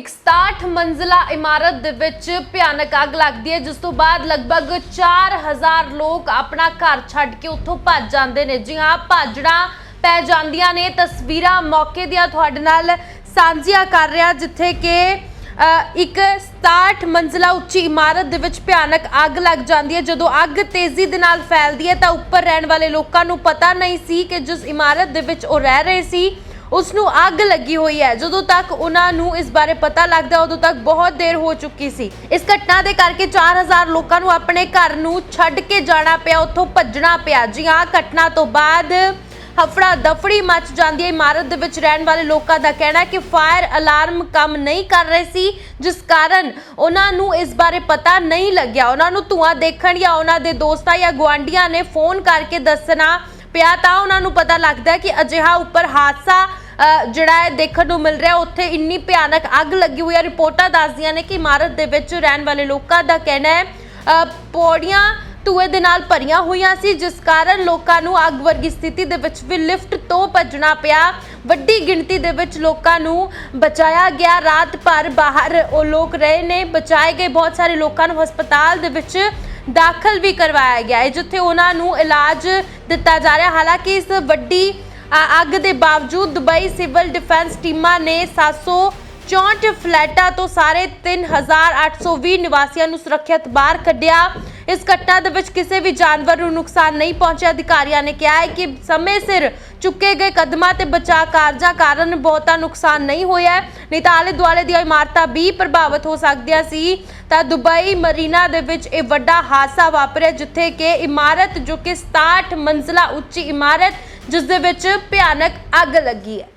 ਇੱਕ 67 ਮੰਜ਼ਲਾ ਇਮਾਰਤ ਦੇ ਵਿੱਚ ਭਿਆਨਕ ਅੱਗ ਲੱਗਦੀ ਹੈ, ਜਿਸ ਤੋਂ ਬਾਅਦ ਲਗਭਗ 4000 ਲੋਕ ਆਪਣਾ ਘਰ ਛੱਡ ਕੇ ਉੱਥੋਂ ਭੱਜ ਜਾਂਦੇ ਨੇ। ਜੀ ਹਾਂ, ਭੱਜਣਾ ਪੈ ਜਾਂਦੀਆਂ ਨੇ। ਤਸਵੀਰਾਂ ਮੌਕੇ ਦੀਆਂ ਤੁਹਾਡੇ ਨਾਲ ਸਾਂਝੀਆਂ ਕਰ ਰਿਹਾ, ਜਿੱਥੇ ਕਿ ਇੱਕ 67 ਮੰਜ਼ਲਾ ਉੱਚੀ ਇਮਾਰਤ ਦੇ ਵਿੱਚ ਭਿਆਨਕ ਅੱਗ ਲੱਗ ਜਾਂਦੀ ਹੈ। ਜਦੋਂ ਅੱਗ ਤੇਜ਼ੀ ਦੇ ਨਾਲ ਫੈਲਦੀ ਹੈ, ਤਾਂ ਉੱਪਰ ਰਹਿਣ ਵਾਲੇ ਲੋਕਾਂ ਨੂੰ ਪਤਾ ਨਹੀਂ ਸੀ ਕਿ ਜਿਸ ਇਮਾਰਤ ਦੇ ਵਿੱਚ ਉਹ ਰਹਿ ਰਹੇ ਸੀ ਉਸ ਨੂੰ ਅੱਗ ਲੱਗੀ ਹੋਈ ਹੈ। ਜਦੋਂ ਤੱਕ ਉਹਨਾਂ ਨੂੰ ਇਸ ਬਾਰੇ ਪਤਾ ਲੱਗਦਾ, ਉਦੋਂ ਤੱਕ ਬਹੁਤ ਦੇਰ ਹੋ ਚੁੱਕੀ ਸੀ। ਇਸ ਘਟਨਾ ਦੇ ਕਰਕੇ 4000 ਲੋਕਾਂ ਨੂੰ ਆਪਣੇ ਘਰ ਨੂੰ ਛੱਡ ਕੇ ਜਾਣਾ ਪਿਆ, ਉੱਥੋਂ ਭੱਜਣਾ ਪਿਆ। ਜੀ ਹਾਂ, ਘਟਨਾ ਤੋਂ ਬਾਅਦ ਹਫੜਾ ਦਫੜੀ ਮਚ ਜਾਂਦੀ ਹੈ। ਇਮਾਰਤ ਦੇ ਵਿੱਚ ਰਹਿਣ ਵਾਲੇ ਲੋਕਾਂ ਦਾ ਕਹਿਣਾ ਹੈ ਕਿ ਫਾਇਰ ਅਲਾਰਮ ਕੰਮ ਨਹੀਂ ਕਰ ਰਹੇ ਸੀ, ਜਿਸ ਕਾਰਨ ਉਹਨਾਂ ਨੂੰ ਇਸ ਬਾਰੇ ਪਤਾ ਨਹੀਂ ਲੱਗਿਆ। ਉਹਨਾਂ ਨੂੰ ਧੂਆਂ ਦੇਖਣ ਜਾਂ ਉਹਨਾਂ ਦੇ ਦੋਸਤਾਂ ਜਾਂ ਗੁਆਂਢੀਆਂ ਨੇ ਫੋਨ ਕਰਕੇ ਦੱਸਣਾ ਪਿਆ ਤਾਂ ਉਹਨਾਂ ਨੂੰ ਪਤਾ ਲੱਗਦਾ ਕਿ ਅਜਿਹਾ ਉੱਪਰ ਹਾਦਸਾ ਜਿਹੜਾ ਹੈ ਦੇਖਣ ਨੂੰ ਮਿਲ ਰਿਹਾ, ਉੱਥੇ ਇੰਨੀ ਭਿਆਨਕ ਅੱਗ ਲੱਗੀ ਹੋਈ ਹੈ ਰਿਪੋਰਟਾਂ ਦੱਸਦੀਆਂ ਨੇ ਕਿ ਇਮਾਰਤ ਦੇ ਵਿੱਚ ਰਹਿਣ ਵਾਲੇ ਲੋਕਾਂ ਦਾ ਕਹਿਣਾ ਹੈ ਪੌੜੀਆਂ ਧੂਏ ਦੇ ਨਾਲ ਭਰੀਆਂ ਹੋਈਆਂ ਸੀ, ਜਿਸ ਕਾਰਨ ਲੋਕਾਂ ਨੂੰ ਅੱਗ ਵਰਗੀ ਸਥਿਤੀ ਦੇ ਵਿੱਚ ਵੀ ਲਿਫਟ ਤੋਂ ਭੱਜਣਾ ਪਿਆ। ਵੱਡੀ ਗਿਣਤੀ ਦੇ ਵਿੱਚ ਲੋਕਾਂ ਨੂੰ ਬਚਾਇਆ ਗਿਆ। ਰਾਤ ਭਰ ਬਾਹਰ ਉਹ ਲੋਕ ਰਹੇ ਨੇ, ਬਚਾਏ ਗਏ ਬਹੁਤ ਸਾਰੇ ਲੋਕਾਂ ਨੂੰ ਹਸਪਤਾਲ ਦੇ ਵਿੱਚ ਦਾਖਲ ਵੀ ਕਰਵਾਇਆ ਗਿਆ ਹੈ, ਜਿੱਥੇ ਉਹਨਾਂ ਨੂੰ ਇਲਾਜ ਦਿੱਤਾ ਜਾ ਰਿਹਾ। ਹਾਲਾਂਕਿ ਇਸ ਵੱਡੀ ਅੱਗ ਦੇ ਬਾਵਜੂਦ ਦੁਬਈ ਸਿਵਲ ਡਿਫੈਂਸ ਟੀਮਾਂ ਨੇ 764 ਫਲੈਟਾਂ ਤੋਂ ਸਾਰੇ 3820 ਨਿਵਾਸੀਆਂ ਨੂੰ ਸੁਰੱਖਿਅਤ ਬਾਹਰ ਕੱਢਿਆ। ਇਸ ਘਟਨਾ ਦੇ ਵਿੱਚ ਕਿਸੇ ਵੀ ਜਾਨਵਰ ਨੂੰ ਨੁਕਸਾਨ ਨਹੀਂ ਪਹੁੰਚਿਆ। ਅਧਿਕਾਰੀਆਂ ਨੇ ਕਿਹਾ ਹੈ ਕਿ ਸਮੇਂ ਸਿਰ ਚੁੱਕੇ ਗਏ ਕਦਮਾਂ ਤੇ ਬਚਾਅ ਕਾਰਜਾਂ ਕਾਰਨ ਬਹੁਤਾ ਨੁਕਸਾਨ ਨਹੀਂ ਹੋਇਆ ਨਹੀਂ ਤਾਂ ਆਲੇ ਦੁਆਲੇ ਦੀਆਂ ਇਮਾਰਤਾਂ ਵੀ ਪ੍ਰਭਾਵਿਤ ਹੋ ਸਕਦੀਆਂ ਸੀ। ਤਾਂ ਦੁਬਈ ਮਰੀਨਾ ਦੇ ਵਿੱਚ ਇਹ ਵੱਡਾ ਹਾਦਸਾ ਵਾਪਰਿਆ, ਜਿੱਥੇ ਕਿ ਇਮਾਰਤ ਜੋ ਕਿ 67 ਮੰਜ਼ਲਾ ਉੱਚੀ ਇਮਾਰਤ ਜਿਸ ਦੇ ਵਿੱਚ ਭਿਆਨਕ ਅੱਗ ਲੱਗੀ ਹੈ।